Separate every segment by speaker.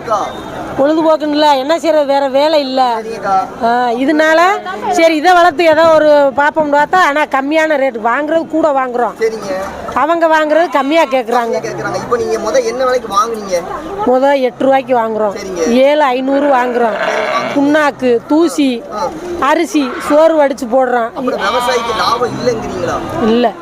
Speaker 1: பொழுதுபோக்கா?
Speaker 2: பொழுதுபோக்குன்னு என்ன செய்யறது வேற வேலை இல்லை. இதனால சரி இதை வளர்த்து ஏதோ ஒரு பார்ப்போம்னு பார்த்தா ஆனால் கம்மியான ரேட் வாங்குறது கூட வாங்குறோம். அவங்க வாங்குறது கம்மியாக கேட்குறாங்க
Speaker 1: கேக்குறாங்க. இப்போ நீங்க முத என்ன விலைக்கு வாங்குனீங்க?
Speaker 2: முத எட்டு ரூபாய்க்கு வாங்குறோம். ஏழு ஐநூறு வாங்குறோம். புண்ணாக்கு தூசி அரிசி சோறு வடிச்சு போடுறோம். இல்லை.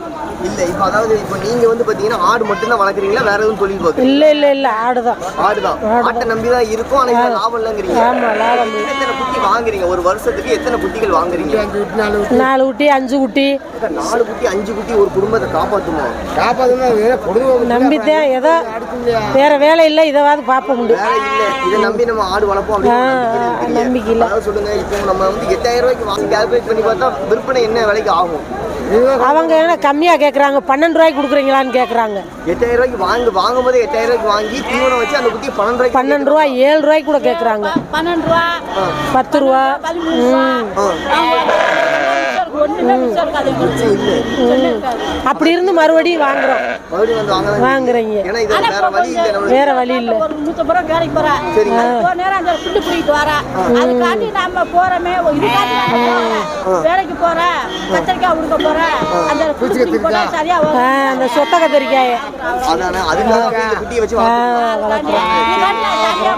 Speaker 1: இல்ல இப்போ அதாவது இப்போ நீங்க வந்து பாத்தீங்கன்னா ஆடு மட்டும் தான் வளர்க்குறீங்களா? வேற எதுவும் தொழில் பார்க்குறீங்க
Speaker 2: இல்லை இல்லை இல்லை ஆடுதான்.
Speaker 1: ஆடுதான். ஆட்டை நம்பி தான் இருக்கும் ஆனா இதுல லாபம் இல்லைங்கிறீங்க.
Speaker 2: ஆமாம் லாபம் இல்லை.
Speaker 1: எத்தனை குட்டி வாங்குறீங்க? ஒரு வருஷத்துக்கு எத்தனை குட்டிகள் வாங்குறீங்க?
Speaker 2: நாலு குட்டி அஞ்சு குட்டி.
Speaker 1: நாலு குட்டி அஞ்சு குட்டி ஒரு குடும்பத்தை காப்பாத்துமா?
Speaker 2: நம்பித்தான் ஏதோ வேற வேலை இல்லை இதைவாது பார்ப்போம். உண்டு
Speaker 1: வேலை இல்ல இதை நம்பி நம்ம ஆடு வளர்ப்போம்
Speaker 2: நம்பிக்கை இல்லை.
Speaker 1: சொல்லுங்க இப்போ நம்ம வந்து எட்டாயிரம் ரூபாய்க்கு வாங்கி கால்குலேட் பண்ணி பார்த்தா விற்பனை என்ன விலைக்கு ஆகும்?
Speaker 2: அவங்க என்ன கம்மியாக கேட்குறாங்க பன்னெண்டு ரூபாய்க்கு கொடுக்குறீங்களான்னு கேட்குறாங்க
Speaker 1: எட்டாயிரம் ரூபாய்க்கு வாங்க வாங்கும் போது எட்டாயிரம் ரூபாய்க்கு வாங்கி தீவனம் வச்சு அந்த குட்டி பன்னெண்டு ரூபாய்க்கு
Speaker 2: பன்னெண்டு ரூபா ஏழு ரூபாய்க்கு கூட கேட்குறாங்க
Speaker 3: பன்னெண்டு ரூபா
Speaker 2: பத்து ரூபா
Speaker 3: பதிமூணு ரூபா ஒண்ணுமே மிச்சம் இருக்காது எங்களுக்கு.
Speaker 2: அப்படி இருந்து மறுபடியும் வாங்குறோம்.
Speaker 1: வாங்க
Speaker 2: வாங்குறீங்க?
Speaker 1: வேற வழி இல்லை. நம்ம
Speaker 2: வேற வழி இல்லை.
Speaker 3: ஒரு நூத்தம்பது ரூபா வேலைக்கு போறேன். ஒரு நேரம் அந்த புல்லு பிடிக்கிட்டு வரேன். அதுக்காண்டி நம்ம போறோமே. வேலைக்கு போறேன். கத்திரிக்காய் உடுக்க போறேன். அந்த சரியா
Speaker 2: அந்த சொத்த கத்திரிக்காய.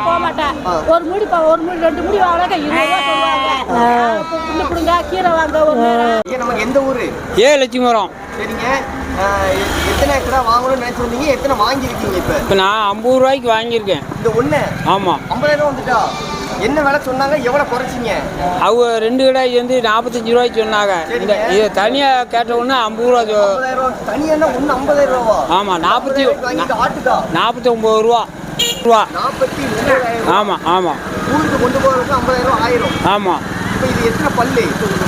Speaker 3: போக மாட்டேன். ஒரு முடி பா- ஒரு முடி ரெண்டு முடி வாங்கலாக்க இருபது ரூபா கீரை வாங்க ஒரு
Speaker 1: நமக்கு எந்த ஊரு?
Speaker 4: ஏ லட்சுமிபுரம்.
Speaker 1: சரிங்க. எத்தனை ஏக்கரா வாங்கணும்னு நினைச்சிருந்தீங்க? எத்தனை வாங்கியிருக்கீங்க இப்ப?
Speaker 4: இப்போ நான் ஐம்பது ரூபாய்க்கு வாங்கியிருக்கேன்.
Speaker 1: இந்த ஒண்ணு?
Speaker 4: ஆமாம்
Speaker 1: ஐம்பதாயிரம் வந்துட்டா? என்ன விலை சொன்னாங்க? எவ்வளவு குறைச்சிங்க?
Speaker 4: அவங்க ரெண்டு கடாய் வந்து நாற்பத்தஞ்சு ரூபாய்க்கு சொன்னாங்க. இந்த இதை தனியாக கேட்ட ஐம்பது ரூபா சொ-
Speaker 1: ஐம்பதாயிரம். ரூபா தனியா ஒண்ணு ஐம்பதாயிரம் ரூபாவா?
Speaker 4: ஆமாம் நாற்பத்தி நாற்பத்தி ஒம்பது ரூபா. ரூபா.
Speaker 1: நாற்பத்தி
Speaker 4: ஆமாம் ஆமாம்
Speaker 1: ஊருக்கு கொண்டு போறதுக்கு ஐம்பதாயிரம் ரூபா ஆயிரும்.
Speaker 4: ஆமாம்
Speaker 1: இப்போ இது எத்தனை பல்லு?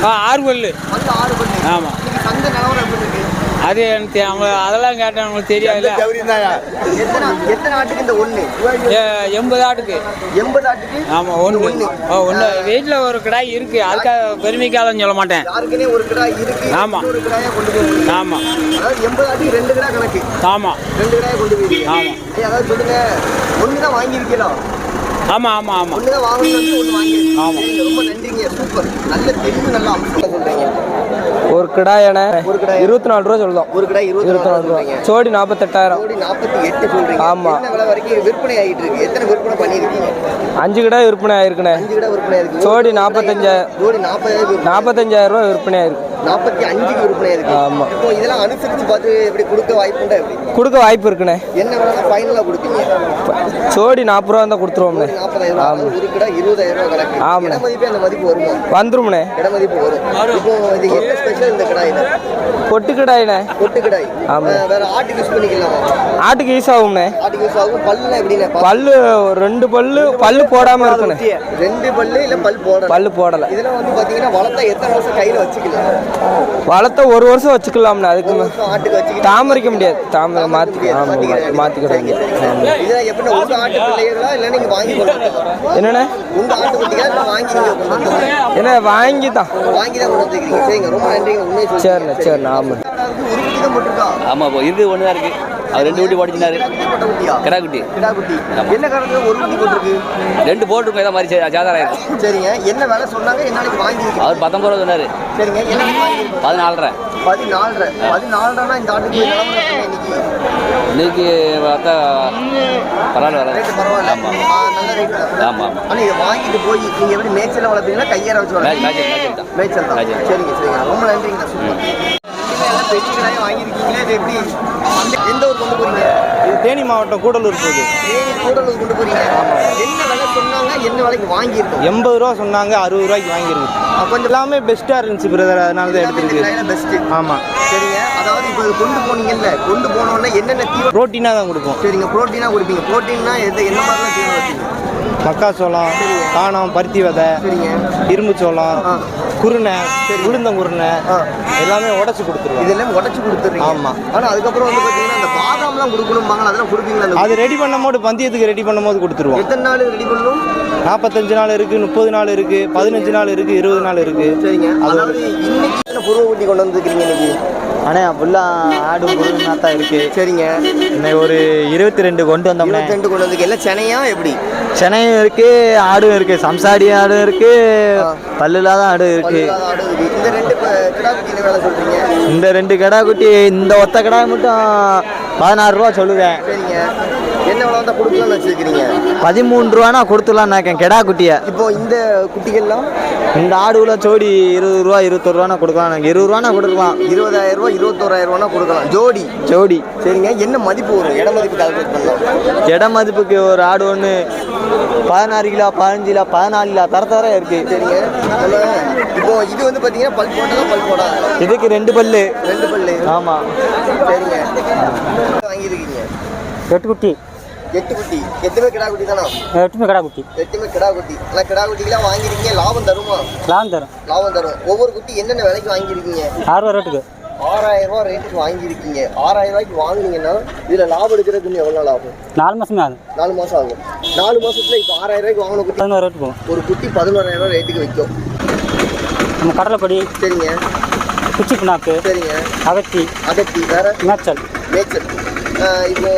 Speaker 4: ஆ ஆறு பல்லு.
Speaker 1: பல்லு ஆறு பல்லு.
Speaker 4: ஆமா.
Speaker 1: இன்னைக்கு சந்தை நிலவரம் எப்படி இருக்கு?
Speaker 4: அது எனக்கு அவங்க அதெல்லாம் கேட்டேன் அவங்களுக்கு தெரியாதுல்ல.
Speaker 1: எத்தனை எத்தனை ஆட்டுக்கு இந்த
Speaker 4: ஏ, எண்பது ஆட்டுக்கு.
Speaker 1: எண்பது ஆட்டுக்கு?
Speaker 4: ஆமாம் ஒன்று ஓ ஒன்று வீட்டில் ஒரு கடாய் இருக்குது அதுக்காக பெருமைக்காக சொல்ல மாட்டேன்.
Speaker 1: யாருக்குனே ஒரு கிடா இருக்கு.
Speaker 4: ஆமா.
Speaker 1: ஒரு கிடாயா கொண்டு போய்
Speaker 4: ஆமாம்
Speaker 1: அதாவது எண்பது ஆட்டுக்கு ரெண்டு கிடா கணக்கு.
Speaker 4: ஆமாம்
Speaker 1: ரெண்டு கிடாயை கொண்டு போயிருக்கீங்க
Speaker 4: ஆமா.
Speaker 1: ஏய், அதாவது சொல்லுங்க. ஒன்று தான் வாங்கியிருக்கலாம் ஒன்று வாங்கியிருக்கீங்க
Speaker 4: ஆமா.
Speaker 1: சரிங்க, ரொம்ப நன்றிங்க. சூப்பர். நல்ல தெளிவு நல்ல சொல்றீங்க.
Speaker 5: ஒரு
Speaker 1: ஒரு கிடாய்
Speaker 5: இருபத்தி நாலு ரூபா சொல்லுதோம்.
Speaker 1: ஒரு கிடாய் இருபத்தி நாலு
Speaker 5: ரூபா சோடி நாற்பத்தெட்டாயிரம்
Speaker 1: கோடி நாற்பத்தி எட்டு சொல்றீங்க.
Speaker 5: ஆமா.
Speaker 1: வரைக்கும் விற்பனை ஆகிட்டு இருக்கு? எத்தனை விற்பனை பண்ணியிருக்கீங்க?
Speaker 5: அஞ்சு கிடாய் விற்பனை ஆயிருக்குண்ணே.
Speaker 1: அஞ்சு கிடா விற்பனை இருக்கு
Speaker 5: ஜோடி நாற்பத்தஞ்சாயிரம். நாற்பத்தஞ்சாயிரம் ரூபா விற்பனை. ஆயிருக்கு.
Speaker 1: நாற்பத்தி அஞ்சுக்கு விற்பனை இருக்கு
Speaker 5: ஆமா.
Speaker 1: இப்போ இதெல்லாம் அனுசரிச்சு பார்த்து எப்படி கொடுக்க வாய்ப்புண்டா எப்படி?
Speaker 5: கொடுக்க வாய்ப்பு இருக்குண்ணே.
Speaker 1: என்ன விலை? ஃபைனலாக கொடுப்பீங்க.
Speaker 5: சோடி நாற்பது ரூபா தான் கொடுத்துருவோம்ண்ணே.
Speaker 1: நாற்பதாயிரம் ரூபா. அதாவது ஒரு கிடா இருபதாயிரம் ரூபா கணக்கு
Speaker 5: ஆமாண்ணே.
Speaker 1: இட மதிப்பே அந்த மதிப்பு வருமா?
Speaker 5: வந்துரும்ண்ணே.
Speaker 1: இட மதிப்பு வரும். இப்போ இது என்ன ஸ்பெஷல் இந்த கடாயில?
Speaker 5: பொட்டு கிடாயிண்ணே
Speaker 1: கொட்டு கடாய்.
Speaker 5: ஆமா.
Speaker 1: வேற ஆட்டுக்கு யூஸ் பண்ணிக்கலாமா?
Speaker 5: ஆட்டுக்கு யூஸ் ஆகும்ண்ணே.
Speaker 1: ஆட்டுக்கு யூஸ் ஆகும். பல்லுலாம் எப்படின்னா
Speaker 5: பல்லு ஒரு ரெண்டு பல்லு பல்லு போடாம இருக்குண்ணே
Speaker 1: ரெண்டு பல்லு இல்ல பல் போடணும்.
Speaker 5: பல்லு போடலை.
Speaker 1: இதெல்லாம் வந்து பாத்தீங்கன்னா வளர்த்தா எத்தனை வருஷம் கையில வச்சுக்கலாம்?
Speaker 5: வளர்த்த ஒரு வருஷம் வச்சுக்கலாம்ண்ணே அதுக்கு
Speaker 1: ஒரு ஆட்டுக்கு வச்சுக்கலாம்
Speaker 5: தாமரிக்க முடியாது. தாமரை ஆமாம் மாற்றிக்கிடாங்க
Speaker 1: இதெல்லாம் எப்படின்னா உங்க ஆட்டு பிள்ளைகளா இல்ல நீங்க வாங்கி?
Speaker 5: என்னண்ணே?
Speaker 1: உங்க ஆட்டு குட்டிகளா இல்ல வாங்கி நீங்க கொண்டு
Speaker 5: வாங்கி தான்
Speaker 1: வாங்கி தான் கொண்டு வந்துருக்கீங்க. சரிங்க ரொம்ப நன்றிங்க. உண்மையை சொல்லுங்க.
Speaker 5: சரிண்ணே சரிண்ணே ஆமாம்.
Speaker 1: ஒரு குட்டி தான் போட்டிருக்கா?
Speaker 6: ஆமா இப்போ இருக்கு ஒன்று தான் இருக்கு. அவர் ரெண்டு குட்டி போட்டுச்சினாரு. கிடா குட்டி
Speaker 1: கிடா குட்டி. என்ன காரணத்துல ஒரு குட்டி போட்டிருக்கு?
Speaker 6: ரெண்டு போட்டுருக்கோம் ஏதோ மாதிரி ஜாதாரம். ஆயிருக்கு
Speaker 1: சரிங்க என்ன விலை சொன்னாங்க? என்ன நாளைக்கு வாங்கிருக்கீங்க
Speaker 6: அவர் பத்தொம்பது ரூபா சொன்னாரு.
Speaker 1: சரிங்க
Speaker 6: பதினாலரை.
Speaker 1: பதினாலரை. பதினாலரைனா இந்த ஆட்டுக்கு இன்னைக்கு
Speaker 6: இன்னைக்கு? பார்த்தா பரவாயில்ல
Speaker 1: ரேட்டு பரவாயில்ல.
Speaker 6: ஆமா.
Speaker 1: ஆ, நல்ல ரேட் தான்.
Speaker 6: ஆமா ஆமா.
Speaker 1: ஆனா இதை வாங்கிட்டு போய் நீங்க எப்படி மேய்ச்சல வளர்ப்பீங்களா? கையார வச்சு மேய்ச்சல்
Speaker 6: தான்.
Speaker 1: சரிங்க சரிங்க. ரொம்ப நன்றிங்க சூப்பர் பெரிய கடாயை வாங்கியிருக்கீங்களே? இது எப்படி? எந்த ஊர் கொண்டு போறீங்க?
Speaker 5: இது தேனி மாவட்டம் கூடலூர் போகுது.
Speaker 1: தேனி கூடலூர் கொண்டு போறீங்க. என்ன என்ன விலைக்கு வாங்கியிருக்கோம்?
Speaker 5: எண்பது ரூபா சொன்னாங்க அறுபது ரூபாய்க்கு வாங்கியிருக்கு
Speaker 1: கொஞ்சம்
Speaker 5: எல்லாமே பெஸ்ட்டாக இருந்துச்சு பிரதர் அதனால தான் எடுத்துருக்கு
Speaker 1: பெஸ்ட்
Speaker 5: ஆமாம்
Speaker 1: சரிங்க. அதாவது இப்போ கொண்டு போனீங்கல்ல கொண்டு போனோடனே என்னென்ன தீவனம்
Speaker 5: ப்ரோட்டீனாக தான் கொடுப்போம்.
Speaker 1: சரிங்க ப்ரோட்டீனாக கொடுப்பீங்க. ப்ரோட்டீன்னா எந்த என்ன மாதிரிலாம் வச்சீங்க
Speaker 5: மக்காச்சோளம் காணம் பருத்தி விதை
Speaker 1: சரிங்க.
Speaker 5: இரும்பு சோளம். குருணை உளுந்தங்குருணை. எல்லாமே உடச்சி கொடுத்துருவோம்
Speaker 1: இதெல்லாம் உடச்சு கொடுத்துறீங்க.
Speaker 5: ஆமா.
Speaker 1: ஆனா அதுக்கப்புறம் வந்து பாத்தீங்கன்னா அந்த பாதாம்லாம் கொடுக்கணும்பாங்க அதெல்லாம் கொடுப்பீங்களா
Speaker 5: அது ரெடி பண்ணும்போது பந்தயத்துக்கு ரெடி பண்ணும்போது கொடுத்துருவோம்.
Speaker 1: எத்தனை நாள் ரெடி பண்ணணும்
Speaker 5: நாற்பத்தஞ்சு நாள் இருக்கு முப்பது நாள் இருக்கு பதினஞ்சு நாள் இருக்கு இருபது நாள் இருக்கு.
Speaker 1: சரிங்க. அதாவது இன்னைக்கு புருவ குட்டி கொண்டு வந்துருக்கீங்க இன்னைக்கு?
Speaker 5: அண்ணே ஃபுல்லாக ஆடு முருகனா தான் இருக்கு.
Speaker 1: சரிங்க.
Speaker 5: இன்னைக்கு ஒரு இருபத்தி ரெண்டு கொண்டு வந்தோம்ண்ணே.
Speaker 1: இருபத்தி ரெண்டு கொண்டு வந்து எல்லாம் சென்னையா எப்படி?
Speaker 5: சென்னையும் இருக்கு ஆடும் இருக்கு சம்சாடி ஆடும் இருக்கு பல்லுலாத ஆடும் இருக்கு.
Speaker 1: பல்லுலாத ஆடு இருக்கு. இந்த ரெண்டு கிடா குட்டி
Speaker 5: இந்த ஒத்த கடா மட்டும் பதினாறு ரூபா சொல்லுவேன். பதிமூணு ரூபானா கொடுத்துலாம் நினைக்கேன் கெடா குட்டியை
Speaker 1: இப்போ இந்த குட்டிகள்லாம்?
Speaker 5: இந்த ஆடுல ஜோடி இருபது ரூபா இருபத்தொரு ரூபானா கொடுக்கலாம். எனக்கு இருபது ரூபானா கொடுக்கலாம்.
Speaker 1: இருபதாயிரம் ரூபா இருபத்தோராயிரம் ரூபானா கொடுக்கலாம். ஜோடி.
Speaker 5: ஜோடி.
Speaker 1: சரிங்க. என்ன மதிப்பு வரும்? இட மதிப்பு கால்குலேட் பண்ணலாம்.
Speaker 5: இட மதிப்புக்கு ஒரு ஆடு ஒன்று பதினாறு கிலோ பதினஞ்சு கிலோ பதினாலு கிலோ தர தர இருக்கு.
Speaker 1: சரிங்க. இப்போ இது வந்து பாத்தீங்கன்னா பல் போட்டதா பல் போடா
Speaker 5: இதுக்கு ரெண்டு பல்லு.
Speaker 1: ரெண்டு பல்லு.
Speaker 5: ஆமாம்
Speaker 1: சரிங்க. வாங்கியிருக்கீங்க?
Speaker 2: எட்டு குட்டி.
Speaker 1: எட்டு குட்டி. எட்டுமே கிடா குட்டி தானா?
Speaker 2: எட்டுமே கடா குட்டி.
Speaker 1: எட்டுமே கிடா குட்டி. ஆனால் கிடா வாங்கியிருக்கீங்க. லாபம் தருமா?
Speaker 2: லாபம் தரும்.
Speaker 1: லாபம் தரும். ஒவ்வொரு குட்டி என்னென்ன விலைக்கு வாங்கியிருக்கீங்க?
Speaker 2: ஆறுரூவா ரேட்டுக்கு.
Speaker 1: ஆறாயிரம் ரூபா ரேட்டுக்கு வாங்கியிருக்கீங்க. ஆறாயிரம் ரூபாய்க்கு வாங்குனீங்கன்னா இதுல லாபம் எடுக்கிறதுக்கு இன்னும் எவ்வளோ நாள் ஆகும்
Speaker 2: நாலு மாதமே ஆகும்
Speaker 1: நாலு மாசம் ஆகும். நாலு மாசத்துல இப்போ ஆறாயிரம் ரூபாய்க்கு வாங்கின குட்டி
Speaker 2: பதினோரு ரேட்டு போகும்.
Speaker 1: ஒரு குட்டி பதினோராயிரம் ரூபாய் ரேட்டுக்கு விற்கும்
Speaker 2: நம்ம கடலைப்பொடி
Speaker 1: சரிங்க.
Speaker 2: குச்சி புண்ணாக்கு
Speaker 1: சரிங்க.
Speaker 2: அகத்தி
Speaker 1: அகத்தி வேற?
Speaker 2: மேய்ச்சல்.
Speaker 1: ஆஹ் இப்போ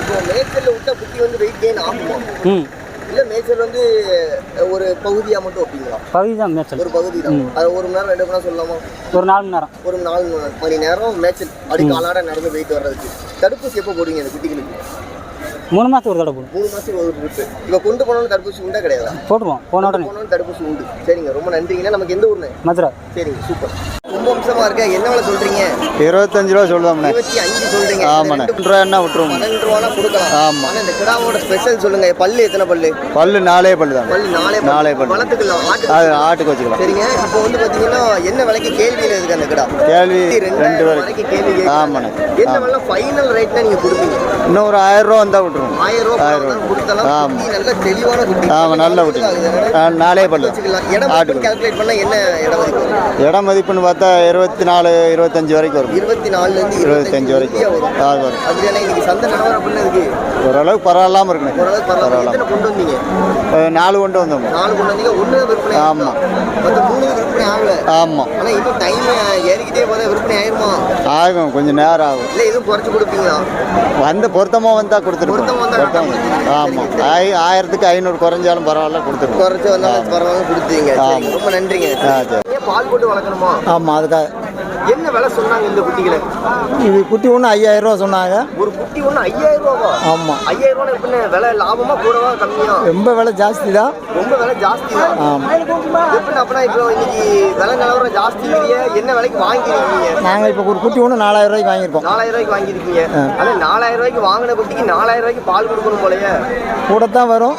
Speaker 1: இப்போ மேய்ச்சல்ல விட்டா குட்டி வந்து வெயிட் கெயின் ஆகுமா?
Speaker 2: ம்.
Speaker 1: இல்ல மேய்ச்சல் வந்து ஒரு பகுதியா மட்டும்?
Speaker 2: பகுதி தான் மேய்ச்சல்
Speaker 1: ஒரு பகுதி தான் அது ஒரு மணி நேரம் ரெண்டு மணி நேரம் சொல்லலாமா?
Speaker 2: ஒரு நாலு மணி நேரம்.
Speaker 1: ஒரு நாலு மணி நேரம் மேய்ச்சல் அப்படி காலாட நடந்து போயிட்டு வர்றதுக்கு. தடுப்பூசி எப்போ போடுவீங்க அந்த குட்டிகளுக்கு?
Speaker 2: மூணு மாதத்துக்கு ஒரு தடவை
Speaker 1: மூணு மாசத்துக்கு ஒரு ட்ரிப்பு இப்போ கொண்டு போனோம்னு தடுப்பூசி உண்டா கிடையாதா?
Speaker 2: போட்டுருவோம் போன உடனே.
Speaker 1: போனோம்னு தடுப்பூசி உண்டு. சரிங்க. ரொம்ப நன்றிங்கண்ணா நமக்கு எந்த ஊர்னு?
Speaker 2: மதுரை.
Speaker 1: சரிங்க. சூப்பர். ரொம்ப அம்சமா இருக்க என்ன வேலை சொல்றீங்க?
Speaker 5: இருபத்தஞ்சு ரூபா சொல்லுவோம்ண்ணே
Speaker 1: இருபத்தி அஞ்சு சொல்றீங்க.
Speaker 5: ஆமாண்ணே.
Speaker 1: ரெண்டு
Speaker 5: ரெண்டு ரூபா என்ன விட்டுருவோம்?
Speaker 1: பன்னெண்டு ரூபானா கொடுக்கலாம்.
Speaker 5: ஆமா.
Speaker 1: ஆனா இந்த கிடாவோட ஸ்பெஷல் சொல்லுங்க. பல்லு எத்தனை பல்லு?
Speaker 5: பல்லு நாலே பல்லு தான்.
Speaker 1: பல்லு நாலே
Speaker 5: நாலே பல்லு.
Speaker 1: வளர்த்துக்கலாம். ஆட்டு
Speaker 5: ஆட்டுக்கு வச்சுக்கலாம்.
Speaker 1: சரிங்க. இப்போ வந்து பாத்தீங்கன்னா என்ன விலைக்கு கேள்வியில இருக்கு அந்த கிடா?
Speaker 5: கேள்வி ரெண்டு
Speaker 1: கேள்வி.
Speaker 5: ஆமாண்ணே.
Speaker 1: என்ன வேலை ஃபைனல் ரேட்னா நீங்க கொடுப்பீங்க?
Speaker 5: இன்னும் ஒரு ஆயிரம் ரூபா வந்தால் விட்டுருவோம்.
Speaker 1: ஆயிரம்
Speaker 5: ஆயிரம் ரூபா.
Speaker 1: கொடுத்தாலும்.
Speaker 5: ஆமா.
Speaker 1: குட்டி நல்ல தெளிவான குட்டி.
Speaker 5: ஆமாம் நல்ல குட்டி. ஆ, நாலே பல்லு.
Speaker 1: இடம்
Speaker 5: ஆட்டுக்கு
Speaker 1: கால்குலேட் பண்ணா என்ன இடம் மதிப்பு?
Speaker 5: மதிப்புன்னு பார்த்தா இருபத்தி நாலு இருபத்தஞ்சு வரைக்கும் வரும்
Speaker 1: இருபத்தி நாலுல இருந்து
Speaker 5: இருபத்தஞ்சு வரைக்கும்.
Speaker 1: வரும்.
Speaker 5: அது வரும்.
Speaker 1: அதுல இன்னைக்கு சந்தை நிலவரம் அப்படின்னு இருக்கு?
Speaker 5: ஓரளவுக்கு பரவாயில்லாமல் இருக்குண்ணே.
Speaker 1: ஓரளவுக்கு பரவாயில்ல. எத்தனை கொண்டு வந்தீங்க?
Speaker 5: நாலு கொண்டு வந்தோம்.
Speaker 1: நாலு கொண்டு வந்தீங்க. ஒன்று விற்பனை
Speaker 5: ஆமா.
Speaker 1: மற்ற மூணு விற்பனை ஆகல.
Speaker 5: ஆமாம்
Speaker 1: ஆனா இன்னும் டைம் ஏறிக்கிட்டே போதா விற்பனை ஆயிருமா?
Speaker 5: ஆகும். கொஞ்சம் நேரம் ஆகும்.
Speaker 1: இல்ல எதுவும் குறைச்சு கொடுப்பீங்களா?
Speaker 5: வந்து பொருத்தமாக வந்தால் கொடுத்துருவோம்.
Speaker 1: பொருத்தமா.
Speaker 5: ஆமாம் ஆயி ஆயிரத்துக்கு ஐநூறு குறைஞ்சாலும் பரவாயில்ல கொடுத்துருவோம்
Speaker 1: குறைச்சு வந்தாலும் பரவாயில்ல
Speaker 5: ஆமா.
Speaker 1: ரொம்ப நன்றிங்க.
Speaker 5: ஆ சரி.
Speaker 1: பால் போட்டு வளர்க்கணுமா?
Speaker 5: ஆமாம் அதுக்காக.
Speaker 1: என்ன விலை சொன்னாங்க இந்த குட்டிகளை?
Speaker 5: இது குட்டி ஒன்று ஐயாயிரம் ரூபா சொன்னாங்க.
Speaker 1: ஒரு குட்டி ஒண்ணு ஐயாயிரம் ரூபாவா?
Speaker 5: ஆமாம்
Speaker 1: ஐயாயிரம் ரூபாய் எப்படின்னு விலை லாபமா கூடவா கம்மியா?
Speaker 5: ரொம்ப விலை ஜாஸ்தி தான்.
Speaker 1: ரொம்ப விலை ஜாஸ்தி தான்.
Speaker 5: ஆமாம்
Speaker 1: எப்படி அப்படின்னா இப்போ இன்னைக்கு விலை நிலவரம் ஜாஸ்தி இல்லையே? என்ன விலைக்கு வாங்கிருக்கீங்க?
Speaker 5: நாங்கள் இப்போ ஒரு குட்டி ஒன்று நாலாயிரம் ரூபாய்க்கு வாங்கியிருக்கோம்.
Speaker 1: நாலாயிரம் ரூபாய்க்கு வாங்கியிருக்கீங்க. ஆனா நாலாயிரம் ரூபாய்க்கு வாங்கின குட்டிக்கு நாலாயிரம் ரூபாய்க்கு பால் கொடுக்கணும் போலயே.
Speaker 5: கூட தான் வரும்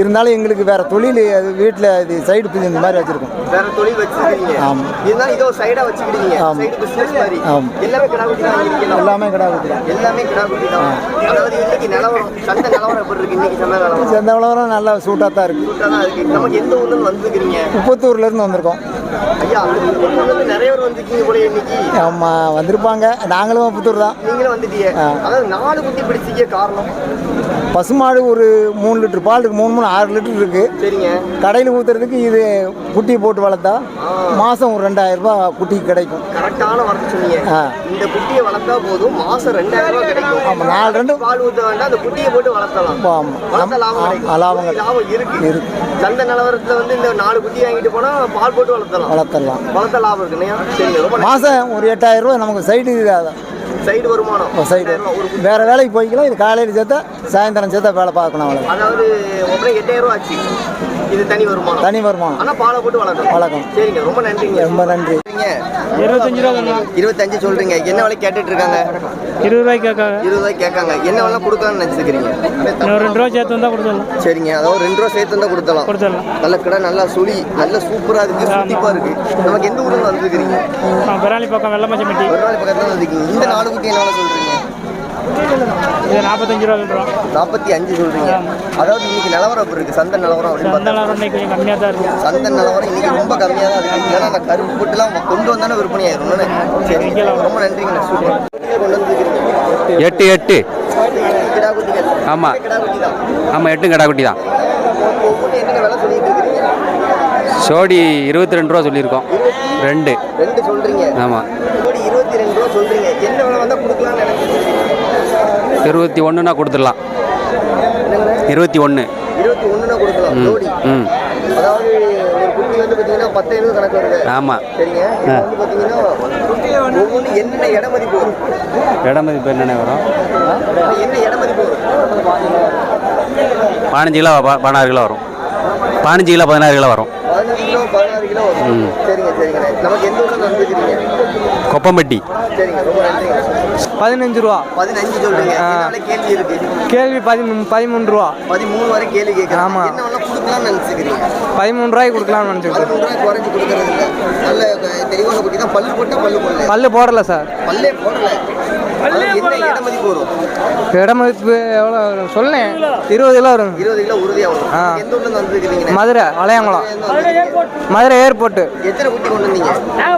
Speaker 5: இருந்தாலும் எங்களுக்கு வேற தொழில் அது வீட்டில் இது சைடு இந்த மாதிரி வச்சுருக்கோம்.
Speaker 1: வேற தொழில் வச்சிருக்கீங்க.
Speaker 5: ஆமா.
Speaker 1: இருந்தாலும் இதோ சைடா வச்சுக்கிட்டீங்க.
Speaker 5: ஆமா.
Speaker 1: சைடு பிசினஸ் மாதிரி.
Speaker 5: ஆமா.
Speaker 1: எல்லாமே கிடா குட்டி தான்
Speaker 5: எல்லாமே கடை குட்டி
Speaker 1: எல்லாமே கிடா குட்டி தான் அதாவது இன்னைக்கு நிலவரம் சந்தை நிலவரம் எப்படி இருக்கு? இன்னைக்கு சந்தை நிலவரம்?
Speaker 5: செந்த விளவரம் நல்லா சூட்டாக தான் இருக்குது
Speaker 1: சூட்டா தான் இருக்கு. நமக்கு எந்த ஊர்ல இருந்து வந்துருக்கீங்க
Speaker 5: முப்பத்தூர்லேருந்து வந்திருக்கோம். ஆமாம் வந்திருப்பாங்க. நாங்களும் முப்பத்தூர் தான்.
Speaker 1: நீங்களும் வந்துட்டீங்க. அதாவது நாலு குட்டி பிடிச்சிக்க காரணம்.
Speaker 5: பசுமாடு ஒரு மூணு லிட்டர் பால் இருக்கு மூணு மூணு ஆறு லிட்டர் இருக்கு.
Speaker 1: சரிங்க.
Speaker 5: கடையில் ஊற்றுறதுக்கு இது குட்டி போட்டு வளர்த்தா மாதம் ஒரு ரெண்டாயிரம் ரூபாய் குட்டிக்கு கிடைக்கும்.
Speaker 1: கரெக்டான வார்த்தை சொன்னீங்க. இந்த குட்டியை வளர்த்தா போதும் மாசம் ரெண்டாயிரம் ரூபாய் கிடைக்கும்.
Speaker 5: ஆமாம் நாலு ரெண்டு.
Speaker 1: பால் ஊத்த வேண்டாம் அந்த குட்டியை போட்டு வளர்த்தலாம். வளர்த்த லாபம்.
Speaker 5: லாபம்
Speaker 1: இருக்கு.
Speaker 5: இருக்கு.
Speaker 1: சந்தை நிலவரத்துல வந்து இந்த நாலு குட்டி வாங்கிட்டு போனா பால் போட்டு வளர்த்தலாம்.
Speaker 5: வளர்த்தலாம்
Speaker 1: வளர்த்த லாபம் இருக்கு. இல்லையா சரிங்க ரொம்ப
Speaker 5: மாதம் ஒரு எட்டாயிரம் ரூபாய் நமக்கு சைடு
Speaker 1: சைடு வருமானம்.
Speaker 5: சைடு. வேறு வேலைக்கு போய்க்கலாம். இது காலையில் சேர்த்தா சாயந்தரம் சேர்த்தா வேலை பார்க்கணும் அவ்வளோ
Speaker 1: அதாவது எட்டாயிரம் ரூபாய் ஆச்சு. இது தனி வருமானம்.
Speaker 5: தனி வருமானம்.
Speaker 1: ஆனா பாலை போட்டு வளர்க்கணும்.
Speaker 5: வளர்க்கணும்.
Speaker 1: சரிங்க ரொம்ப நன்றிங்க.
Speaker 5: ரொம்ப நன்றி.
Speaker 2: இருபத்தஞ்சு ரூபா
Speaker 1: இருபத்தஞ்சு சொல்றீங்க. என்ன விலை கேட்டுட்டு இருக்காங்க?
Speaker 2: இருபது ரூபாய்க்கு கேட்காங்க.
Speaker 1: இருபது ரூபாய் கேட்காங்க. என்ன விலை கொடுக்கலாம்னு நினைச்சுக்கிறீங்க?
Speaker 2: இன்னும் ரெண்டு ரூபா சேர்த்து வந்தால் கொடுத்துடலாம்.
Speaker 1: சரிங்க. அதாவது ரெண்டு ரூபா சேர்த்து வந்தா கொடுத்தலாம்
Speaker 2: கொடுத்துடலாம்.
Speaker 1: நல்ல கடை நல்லா சுழி நல்ல சூப்பரா இருக்கு சுத்திப்பா இருக்கு. நமக்கு எந்த ஊர்ல வந்துருக்கீங்க
Speaker 2: நான் பெராளி பக்கம் வெள்ளமச்சம்பட்டி
Speaker 1: நாள் பக்கத்துல வந்துருக்கீங்க. இந்த நாலு குட்டி என்ன விலை சொல்றீங்க?
Speaker 2: இது நாற்பத்தஞ்சு ரூபா சொல்கிறோம்
Speaker 1: நாற்பத்தி அஞ்சு சொல்றீங்க. அதாவது இன்னைக்கு நிலவரம் எப்படி இருக்கு? சந்தை நிலவரம் அப்படின்னு பார்த்தா
Speaker 2: சந்தெல்லாம் இன்னைக்கு கொஞ்சம் கம்மியாக தான் இருக்கும்
Speaker 1: சந்தை நிலவரம் இன்னைக்கு ரொம்ப கம்மியா தான் இருக்கு. ஏன்னா அந்த கருப்பு போட்டுலாம் கொண்டு வந்தானே விற்பனை ஆயிரும். சரி ரொம்ப நன்றிங்க. சூப்பர் கொண்டு வந்துருக்கீங்க
Speaker 7: எட்டு எட்டு.
Speaker 1: கிடா குட்டிகள்
Speaker 7: ஆமா.
Speaker 1: கிடா குட்டி தான்.
Speaker 7: ஆமாம் எட்டும் கடா குட்டி தான். சோடி இருபத்தி ரெண்டு ரூபா சொல்லியிருக்கோம். ரெண்டு.
Speaker 1: ரெண்டு சொல்றீங்க.
Speaker 7: ஆமாம்
Speaker 1: இருபத்தி ரெண்டு ரூபா சொல்றீங்க. என்ன விலை வந்தா கொடுக்கலாம்னு நினைக்கிறீங்க
Speaker 7: இருபத்தி ஒன்றுனா கொடுத்துடலாம். இருபத்தி ஒன்று
Speaker 1: இருபத்தி ஒண்ணுனா கொடுக்கலாம்
Speaker 7: ம்
Speaker 1: அதாவது ஒரு குட்டி வந்து பாத்தீங்கன்னா பத்தாயிரம் கணக்கு வருது.
Speaker 7: ஆமாம்
Speaker 1: சரிங்க. வந்து பாத்தீங்கன்னா ஒவ்வொன்று என்னென்ன இட மதிப்பு வரும்?
Speaker 7: இட மதிப்பு என்னென்ன வரும்?
Speaker 1: என்ன இட மதிப்பு வரும்.
Speaker 7: பதினஞ்சு கிலோ பதினாறு கிலோ வரும். பதினஞ்சு கிலோ பதினாறு கிலோ வரும்.
Speaker 1: சரிங்க நமக்கு எந்த ஊர்ல
Speaker 7: கொப்பம்பட்டி.
Speaker 1: சரிங்க ரொம்ப நன்றிங்க.
Speaker 8: பதினஞ்சு ரூபா.
Speaker 1: பதினஞ்சு சொல்றீங்க. கேள்வி இருக்கு?
Speaker 8: கேள்வி பதிமூணு பதிமூணு ரூபா.
Speaker 1: பதிமூணு வரை கேள்வி கேட்கறேன்.
Speaker 8: ஆமா.
Speaker 1: என்ன கொடுக்கலாம்னு நினைச்சுக்கிறீங்க?
Speaker 8: பதிமூணு ரூபாய்க்கு கொடுக்கலாம்னு
Speaker 1: ரூபாய் குறைஞ்சு கொடுக்கறது இல்ல. நல்ல தெளிவான குட்டி தான் பல்லு போட்டா பல்லு போடல.
Speaker 8: பல்லு போடல சார்.
Speaker 1: பல்லே போடல. அது என்ன இட மதிப்பு வரும்?
Speaker 8: இட மதிப்பு எவ்வளோ வரும்? சொல்லேன். இருபது கிலோ வரும்.
Speaker 1: இருபது கிலோ உறுதியா வரும்.
Speaker 8: ஆ.
Speaker 1: எந்த வந்துருக்கீங்க?
Speaker 8: மதுரை வளையங்குளம் மதுரை ஏர்போர்ட்டு
Speaker 1: எத்தனை குட்டி கொண்டு வந்தீங்க?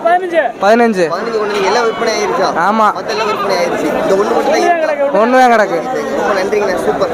Speaker 8: பதினஞ்சு.
Speaker 1: பதினஞ்சு. கொண்டு வந்தீங்க. எல்லாம் விற்பனை ஆயிருச்சா?
Speaker 8: ஆமா.
Speaker 1: மத்த எல்லாம் விற்பனை ஆயிருச்சு. இந்த மட்டும்.
Speaker 8: ஒன்று தான் கிடக்கு
Speaker 1: ரொம்ப நன்றிங்கண்ணா சூப்பர்.